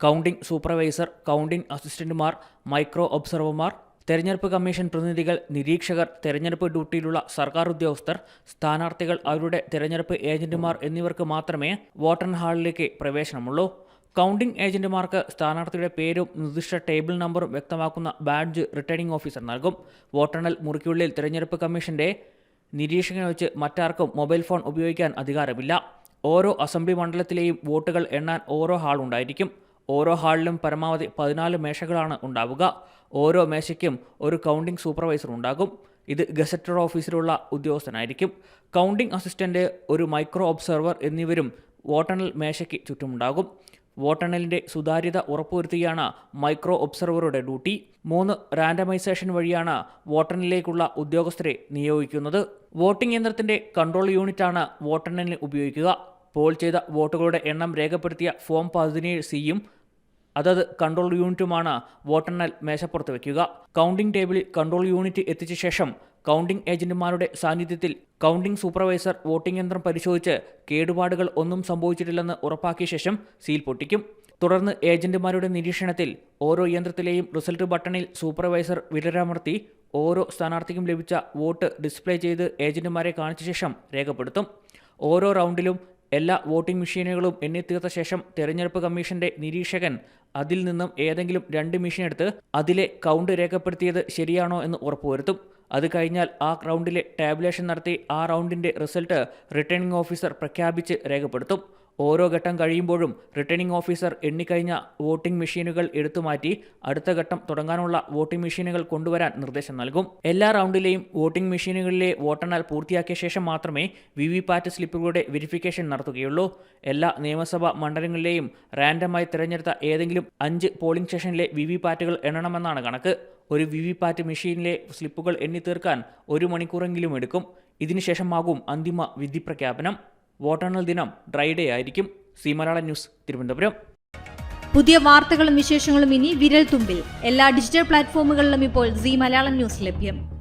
Counting supervisor counting അസിസ്റ്റന്റുമാർ micro ഒബ്സർവർമാർ തെരഞ്ഞെടുപ്പ് കമ്മീഷൻ പ്രതിനിധികൾ നിരീക്ഷകർ തെരഞ്ഞെടുപ്പ് ഡ്യൂട്ടിയിലുള്ള സർക്കാർ ഉദ്യോഗസ്ഥർ സ്ഥാനാർത്ഥികൾ അവരുടെ തെരഞ്ഞെടുപ്പ് ഏജന്റുമാർ എന്നിവർക്ക് മാത്രമേ വോട്ടർ ഹാളിലേക്ക് പ്രവേശനമുള്ളൂ. കൗണ്ടിംഗ് ഏജന്റുമാർക്ക് സ്ഥാനാർത്ഥിയുടെ പേരും നിർദ്ദിഷ്ട ടേബിൾ നമ്പറും വ്യക്തമാക്കുന്ന ബാഡ്ജ് റിട്ടേണിംഗ് ഓഫീസർ നൽകും. വോട്ടെണ്ണൽ മുറിക്കുള്ളിൽ തെരഞ്ഞെടുപ്പ് കമ്മീഷന്റെ നിരീക്ഷകനെ വെച്ച് മറ്റാർക്കും മൊബൈൽ ഫോൺ ഉപയോഗിക്കാൻ അധികാരമില്ല. ഓരോ അസംബ്ലി മണ്ഡലത്തിലെയും വോട്ടുകൾ എണ്ണാൻ ഓരോ ഹാൾ ഉണ്ടായിരിക്കും. ഓരോ ഹാളിലും പരമാവധി പതിനാല് മേശകളാണ് ഉണ്ടാവുക. ഓരോ മേശയ്ക്കും ഒരു കൗണ്ടിംഗ് സൂപ്പർവൈസർ ഉണ്ടാകും. ഇത് ഗസറ്റഡ് ഓഫീസിലുള്ള ഉദ്യോഗസ്ഥനായിരിക്കും. കൗണ്ടിംഗ് അസിസ്റ്റന്റ് ഒരു മൈക്രോ ഒബ്സർവർ എന്നിവരും വോട്ടെണ്ണൽ മേശയ്ക്ക് ചുറ്റുമുണ്ടാകും. വോട്ടെണ്ണലിന്റെ സുതാര്യത ഉറപ്പുവരുത്തുകയാണ് മൈക്രോ ഒബ്സർവറുടെ ഡ്യൂട്ടി മൂന്ന് റാൻഡമൈസേഷൻ വഴിയാണ് വോട്ടെണ്ണലിലേക്കുള്ള ഉദ്യോഗസ്ഥരെ നിയോഗിക്കുന്നത്. വോട്ടിംഗ് യന്ത്രത്തിന്റെ കൺട്രോൾ യൂണിറ്റാണ് വോട്ടെണ്ണലിന് ഉപയോഗിക്കുക. പോൾ ചെയ്ത വോട്ടുകളുടെ എണ്ണം രേഖപ്പെടുത്തിയ ഫോം പതിനേഴ് സിയും അതത് കൺട്രോൾ യൂണിറ്റുമാണ് വോട്ടെണ്ണൽ മേശപ്പുറത്ത് വയ്ക്കുക കൗണ്ടിംഗ് ടേബിളിൽ കൺട്രോൾ യൂണിറ്റ് എത്തിച്ച ശേഷം കൗണ്ടിംഗ് ഏജന്റുമാരുടെ സാന്നിധ്യത്തിൽ കൗണ്ടിംഗ് സൂപ്പർവൈസർ വോട്ടിംഗ് യന്ത്രം പരിശോധിച്ച് കേടുപാടുകൾ ഒന്നും സംഭവിച്ചിട്ടില്ലെന്ന് ഉറപ്പാക്കിയ ശേഷം സീൽ പൊട്ടിക്കും. തുടർന്ന് ഏജന്റുമാരുടെ നിരീക്ഷണത്തിൽ ഓരോ യന്ത്രത്തിലെയും റിസൾട്ട് ബട്ടണിൽ സൂപ്പർവൈസർ വിരലമർത്തി ഓരോ സ്ഥാനാർത്ഥിക്കും ലഭിച്ച വോട്ട് ഡിസ്പ്ലേ ചെയ്ത് ഏജന്റുമാരെ കാണിച്ച ശേഷം രേഖപ്പെടുത്തും. ഓരോ റൗണ്ടിലും എല്ലാ വോട്ടിംഗ് മെഷീനുകളും എണ്ണിത്തീർത്ത ശേഷം തെരഞ്ഞെടുപ്പ് കമ്മീഷന്റെ നിരീക്ഷകൻ അതിൽ നിന്നും ഏതെങ്കിലും രണ്ട് മെഷീൻ എടുത്ത് അതിലെ കൗണ്ട് രേഖപ്പെടുത്തിയത് ശരിയാണോ എന്ന് ഉറപ്പുവരുത്തും. അത് കഴിഞ്ഞാൽ ആ റൗണ്ടിലെ ടാബുലേഷൻ നടത്തി ആ റൗണ്ടിന്റെ റിസൾട്ട് റിട്ടേണിംഗ് ഓഫീസർ പ്രഖ്യാപിച്ച് രേഖപ്പെടുത്തും. ഓരോ ഘട്ടം കഴിയുമ്പോഴും റിട്ടേണിംഗ് ഓഫീസർ എണ്ണിക്കഴിഞ്ഞ വോട്ടിംഗ് മെഷീനുകൾ എടുത്തുമാറ്റി അടുത്ത ഘട്ടം തുടങ്ങാനുള്ള വോട്ടിംഗ് മെഷീനുകൾ കൊണ്ടുവരാൻ നിർദ്ദേശം നൽകും. എല്ലാ റൗണ്ടിലെയും വോട്ടിംഗ് മെഷീനുകളിലെ വോട്ടെണ്ണൽ പൂർത്തിയാക്കിയ ശേഷം മാത്രമേ വി വി പാറ്റ് സ്ലിപ്പുകളുടെ വെരിഫിക്കേഷൻ നടത്തുകയുള്ളൂ. എല്ലാ നിയമസഭാ മണ്ഡലങ്ങളിലെയും റാൻഡമായി തിരഞ്ഞെടുത്ത ഏതെങ്കിലും അഞ്ച് പോളിംഗ് സ്റ്റേഷനിലെ വി വി പാറ്റുകൾ എണ്ണണമെന്നാണ് കണക്ക്. ഒരു വി വി പാറ്റ് മെഷീനിലെ സ്ലിപ്പുകൾ എണ്ണി തീർക്കാൻ ഒരു മണിക്കൂറെങ്കിലും എടുക്കും. ഇതിനുശേഷമാകും അന്തിമ വിധി പ്രഖ്യാപനം. വോട്ടെണ്ണൽ ദിനം ഡ്രൈഡേ ആയിരിക്കും. സി മലയാള ന്യൂസ് തിരുവനന്തപുരം. പുതിയ വാർത്തകളും വിശേഷങ്ങളും ഇനി വിരൽ തുമ്പിൽ. എല്ലാ ഡിജിറ്റൽ പ്ലാറ്റ്ഫോമുകളിലും ഇപ്പോൾ സി മലയാളം ന്യൂസ് ലഭ്യം.